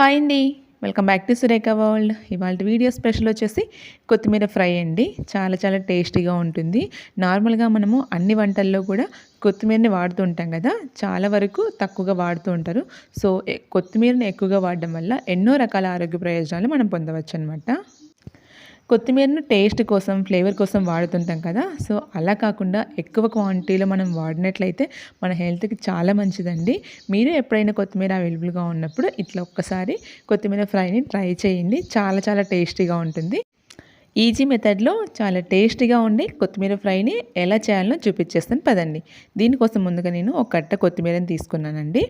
Hi అండి. Welcome back to Surekha world ఇవాళ video special వచ్చేసి కొత్తిమీర ఫ్రై అండి. చాలా చాలా టేస్టీగా ఉంటుంది. నార్మల్గా మనము అన్ని వంటల్లో కూడా కొత్తిమీరని వాడుతూ ఉంటాం కదా. చాలా వరకు తక్కువగా వాడుతూ ఉంటారు. సో కొత్తిమీరని ఎక్కువగా వాడడం వల్ల ఎన్నో రకాల ఆరోగ్య ప్రయోజనాలు మనం పొందవచ్చు అనమాట కొత్తిమీరను టేస్ట్ కోసం ఫ్లేవర్ కోసం వాడుతుంటాం కదా. సో అలా కాకుండా ఎక్కువ క్వాంటిటీలో మనం వాడినట్లయితే మన హెల్త్కి చాలా మంచిదండి. మీరు ఎప్పుడైనా కొత్తిమీర అవైలబుల్గా ఉన్నప్పుడు ఇట్లా ఒక్కసారి కొత్తిమీర ఫ్రైని ట్రై చేయండి. చాలా చాలా టేస్టీగా ఉంటుంది. ఈజీ మెథడ్లో చాలా టేస్టీగా ఉండి కొత్తిమీర ఫ్రైని ఎలా చేయాలో చూపించేస్తాను. పదండి. దీనికోసం ముందుగా నేను ఒక కట్ట కొత్తిమీరని తీసుకున్నానండి.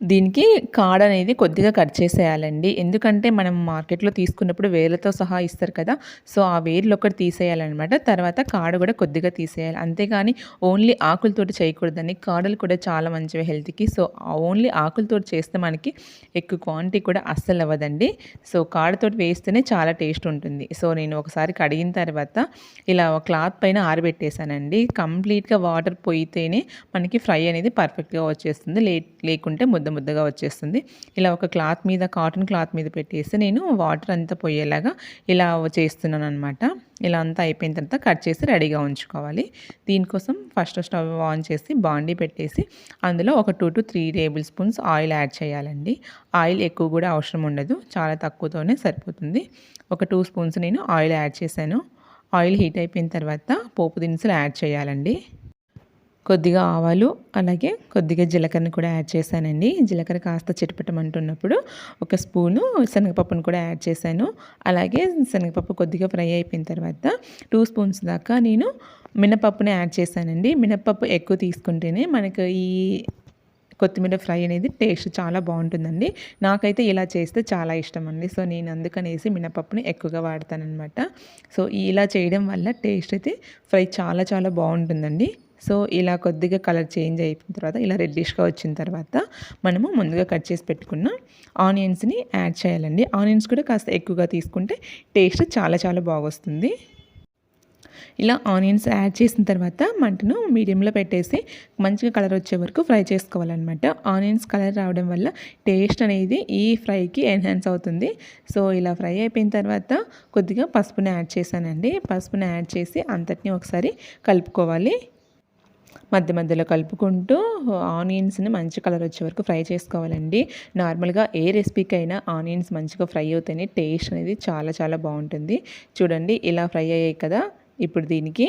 దీనికి కాడ అనేది కొద్దిగా కట్ చేసేయాలండి. ఎందుకంటే మనం మార్కెట్లో తీసుకున్నప్పుడు వేర్లతో సహా ఇస్తారు కదా. సో ఆ వేర్లు ఒకటి తీసేయాలన్నమాట. తర్వాత కాడ కూడా కొద్దిగా తీసేయాలి. అంతేగాని ఓన్లీ ఆకులతోటి చేయకూడదని కాడలు కూడా చాలా మంచివి హెల్త్కి సో ఓన్లీ ఆకులతోటి చేస్తే మనకి ఎక్కువ క్వాంటిటీ కూడా అస్సలు అవ్వదండి. సో కాడతోటి వేస్తేనే చాలా టేస్ట్ ఉంటుంది. సో నేను ఒకసారి కడిగిన తర్వాత ఇలా ఒక క్లాత్ పైన ఆరబెట్టేశానండి. కంప్లీట్గా వాటర్ పోయితేనే మనకి ఫ్రై అనేది పర్ఫెక్ట్గా వచ్చేస్తుంది. లే లేకుంటే ముద్ద ముద్దగా వచ్చేస్తుంది. ఇలా ఒక క్లాత్ మీద కాటన్ క్లాత్ మీద పెట్టేసి నేను వాటర్ అంతా పోయేలాగా ఇలా చేస్తున్నాను అనమాట ఇలా అంతా అయిపోయిన తర్వాత కట్ చేసి రెడీగా ఉంచుకోవాలి. దీనికోసం ఫస్ట్ స్టవ్ ఆన్ చేసి బాండీ పెట్టేసి అందులో ఒక two to three table spoons oil add చేయాలండి. ఆయిల్ ఎక్కువ కూడా అవసరం ఉండదు. చాలా తక్కువతోనే సరిపోతుంది. ఒక టూ స్పూన్స్ నేను ఆయిల్ యాడ్ చేశాను. ఆయిల్ హీట్ అయిపోయిన తర్వాత పోపు దినుసులు యాడ్ చేయాలండి. కొద్దిగా ఆవాలు అలాగే కొద్దిగా జీలకర్రని కూడా యాడ్ చేశానండి. జీలకర్ర కాస్త చిటపటమంటున్నప్పుడు ఒక స్పూను శనగపప్పును కూడా యాడ్ చేశాను. అలాగే శనగపప్పు కొద్దిగా ఫ్రై అయిపోయిన తర్వాత టూ స్పూన్స్ దాకా నేను మినపప్పుని యాడ్ చేశానండి. మినపప్పు ఎక్కువ తీసుకుంటేనే మనకు ఈ కొత్తిమీర ఫ్రై అనేది టేస్ట్ చాలా బాగుంటుందండి. నాకైతే ఇలా చేస్తే చాలా ఇష్టం అండి సో నేను అందుకనేసి మినపప్పుని ఎక్కువగా వాడతానమాట సో ఇలా చేయడం వల్ల టేస్ట్ అయితే ఫ్రై చాలా చాలా బాగుంటుందండి. సో ఇలా కొద్దిగా కలర్ చేంజ్ అయిపోయిన తర్వాత ఇలా రెడ్డిష్గా వచ్చిన తర్వాత మనము ముందుగా కట్ చేసి పెట్టుకున్న ఆనియన్స్ని యాడ్ చేయాలండి. ఆనియన్స్ కూడా కాస్త ఎక్కువగా తీసుకుంటే టేస్ట్ చాలా చాలా బాగొస్తుంది. ఇలా ఆనియన్స్ యాడ్ చేసిన తర్వాత మంటను మీడియంలో పెట్టేసి మంచిగా కలర్ వచ్చే వరకు ఫ్రై చేసుకోవాలన్నమాట. ఆనియన్స్ కలర్ రావడం వల్ల టేస్ట్ అనేది ఈ ఫ్రైకి ఎన్హాన్స్ అవుతుంది. సో ఇలా ఫ్రై అయిపోయిన తర్వాత కొద్దిగా పసుపుని యాడ్ చేశానండి. పసుపుని యాడ్ చేసి అంతటిని ఒకసారి కలుపుకోవాలి. మధ్య మధ్యలో కలుపుకుంటూ ఆనియన్స్ని మంచి కలర్ వచ్చే వరకు ఫ్రై చేసుకోవాలండి. నార్మల్గా ఏ రెసిపీకైనా ఆనియన్స్ మంచిగా ఫ్రై అవుతేనే టేస్ట్ అనేది చాలా చాలా బాగుంటుంది. చూడండి ఇలా ఫ్రై అయ్యాయి కదా. ఇప్పుడు దీనికి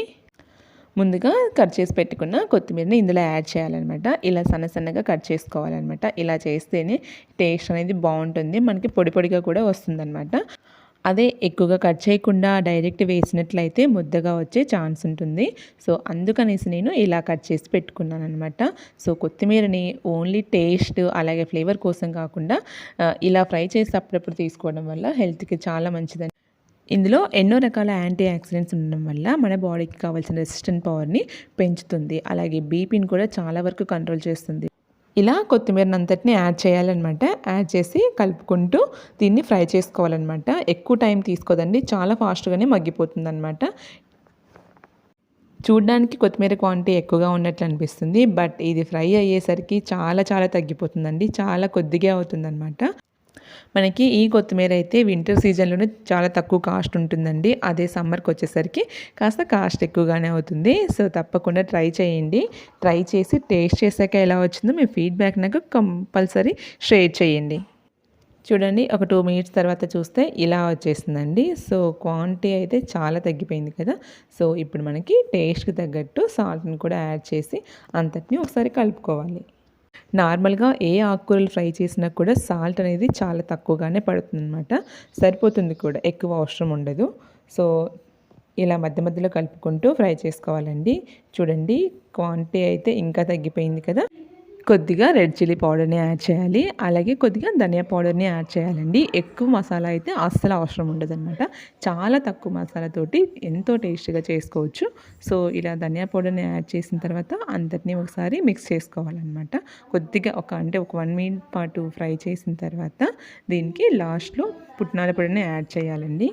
ముందుగా కట్ చేసి పెట్టుకున్న కొత్తిమీరని ఇందులో యాడ్ చేయాలన్నమాట. ఇలా సన్న సన్నగా కట్ చేసుకోవాలన్నమాట. ఇలా చేస్తేనే టేస్ట్ అనేది బాగుంటుంది. మనకి పొడి పొడిగా కూడా వస్తుందన్నమాట. అదే ఎక్కువగా కట్ చేయకుండా డైరెక్ట్ వేసినట్లయితే ముద్దగా వచ్చే ఛాన్స్ ఉంటుంది. సో అందుకనేసి నేను ఇలా కట్ చేసి పెట్టుకున్నాను అనమాట సో కొత్తిమీరని ఓన్లీ టేస్ట్ అలాగే ఫ్లేవర్ కోసం కాకుండా ఇలా ఫ్రై చేసి అప్పుడప్పుడు తీసుకోవడం వల్ల హెల్త్కి చాలా మంచిదండి ఇందులో ఎన్నో రకాల యాంటీ ఆక్సిడెంట్స్ ఉండడం వల్ల మన బాడీకి కావాల్సిన రెసిస్టెంట్ పవర్ని పెంచుతుంది. అలాగే బీపీని కూడా చాలా వరకు కంట్రోల్ చేస్తుంది. ఇలా కొత్తిమీరని అంతటిని యాడ్ చేయాలన్నమాట. యాడ్ చేసి కలుపుకుంటూ దీన్ని ఫ్రై చేసుకోవాలన్నమాట. ఎక్కువ టైం తీసుకోదండి. చాలా ఫాస్ట్గానే మగ్గిపోతుంది అనమాట చూడడానికి కొత్తిమీర క్వాంటిటీ ఎక్కువగా ఉన్నట్లు అనిపిస్తుంది. బట్ ఇది ఫ్రై అయ్యేసరికి చాలా చాలా తగ్గిపోతుందండి. చాలా కొద్దిగా అవుతుందన్నమాట. మనకి ఈ కొత్తిమీర అయితే వింటర్ సీజన్లోనే చాలా తక్కువ కాస్ట్ ఉంటుందండి. అదే సమ్మర్కి వచ్చేసరికి కాస్త కాస్ట్ ఎక్కువగానే అవుతుంది. సో తప్పకుండా ట్రై చేయండి. ట్రై చేసి టేస్ట్ చేశాక ఎలా వచ్చిందో మీ ఫీడ్బ్యాక్ నాకు కంపల్సరీ షేర్ చేయండి. చూడండి ఒక టూ మినిట్స్ తర్వాత చూస్తే ఇలా వచ్చేసిందండి. సో క్వాంటిటీ అయితే చాలా తగ్గిపోయింది కదా. సో ఇప్పుడు మనకి టేస్ట్కి తగ్గట్టు సాల్ట్ని కూడా యాడ్ చేసి అంతటిని ఒకసారి కలుపుకోవాలి. నార్మల్గా ఏ ఆకుకూరలు ఫ్రై చేసినా కూడా సాల్ట్ అనేది చాలా తక్కువగానే పడుతుంది అనమాట సరిపోతుంది కూడా ఎక్కువ అవసరం ఉండదు. సో ఇలా మధ్య మధ్యలో కలుపుకుంటూ ఫ్రై చేసుకోవాలండి. చూడండి క్వాంటిటీ అయితే ఇంకా తగ్గిపోయింది కదా. కొద్దిగా రెడ్ చిల్లీ పౌడర్ని యాడ్ చేయాలి. అలాగే కొద్దిగా ధనియా పౌడర్ని యాడ్ చేయాలండి. ఎక్కువ మసాలా అయితే అస్సలు అవసరం ఉండదన్నమాట. చాలా తక్కువ మసాలాతోటి ఎంతో టేస్టీగా చేసుకోవచ్చు. సో ఇలా ధనియా పౌడర్ని యాడ్ చేసిన తర్వాత అందరినీ ఒకసారి మిక్స్ చేసుకోవాలన్నమాట. కొద్దిగా ఒక అంటే ఒక వన్ మినిట్ పాటు ఫ్రై చేసిన తర్వాత దీనికి లాస్ట్లో పుట్నాల పొడిని యాడ్ చేయాలండి.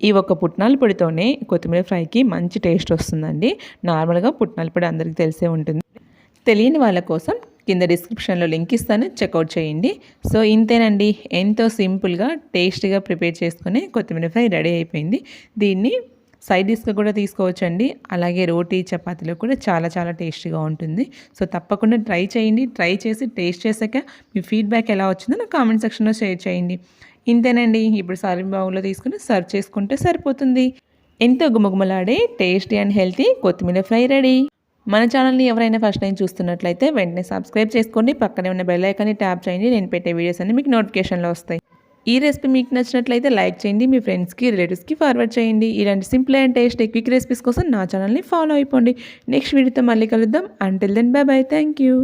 ఈ ఒక్క పుట్నాల పొడితోనే కొత్తిమీర ఫ్రైకి మంచి టేస్ట్ వస్తుందండి. నార్మల్గా పుట్నాల పొడి అందరికీ తెలిసే ఉంటుంది. తెలియని వాళ్ళ కోసం కింద డిస్క్రిప్షన్లో లింక్ ఇస్తాను. చెక్అవుట్ చేయండి. సో ఇంతేనండి. ఎంతో సింపుల్గా టేస్టీగా ప్రిపేర్ చేసుకుని కొత్తిమీర ఫ్రై రెడీ అయిపోయింది. దీన్ని సైడ్ డిష్గా కూడా తీసుకోవచ్చండి. అలాగే రోటీ చపాతీలో కూడా చాలా చాలా టేస్టీగా ఉంటుంది. సో తప్పకుండా ట్రై చేయండి. ట్రై చేసి టేస్ట్ చేశాక మీ ఫీడ్బ్యాక్ ఎలా వచ్చిందో నాకు కామెంట్ సెక్షన్లో షేర్ చేయండి. ఇంతేనండి. ఇప్పుడు సర్వింగ్ బౌల్లో తీసుకుని సర్వ్ చేసుకుంటే సరిపోతుంది. ఎంతో గుమగుమలాడే టేస్టీ అండ్ హెల్తీ కొత్తిమీర ఫ్రై రెడీ. మన ఛానల్ని ఎవరైనా ఫస్ట్ టైం చూస్తున్నట్లయితే వెంటనే సబ్స్క్రైబ్ చేసుకోండి. పక్కనే ఉన్న బెల్ ఐకాన్ని ట్యాప్ చేయండి. నేను పెట్టే వీడియోస్ అన్ని మీకు నోటిఫికేషన్లో వస్తాయి. ఈ రెసిపీ మీకు నచ్చినట్లయితే లైక్ చేయండి. మీ ఫ్రెండ్స్కి రిలేటివ్స్కి ఫార్వర్డ్ చేయండి. ఇలాంటి simple and taste quick recipes కోసం నా ఛానల్ని ఫాలో అయిపోండి. నెక్స్ట్ వీడియోతో మళ్ళీ కలుద్దాం. Until then bye bye thank you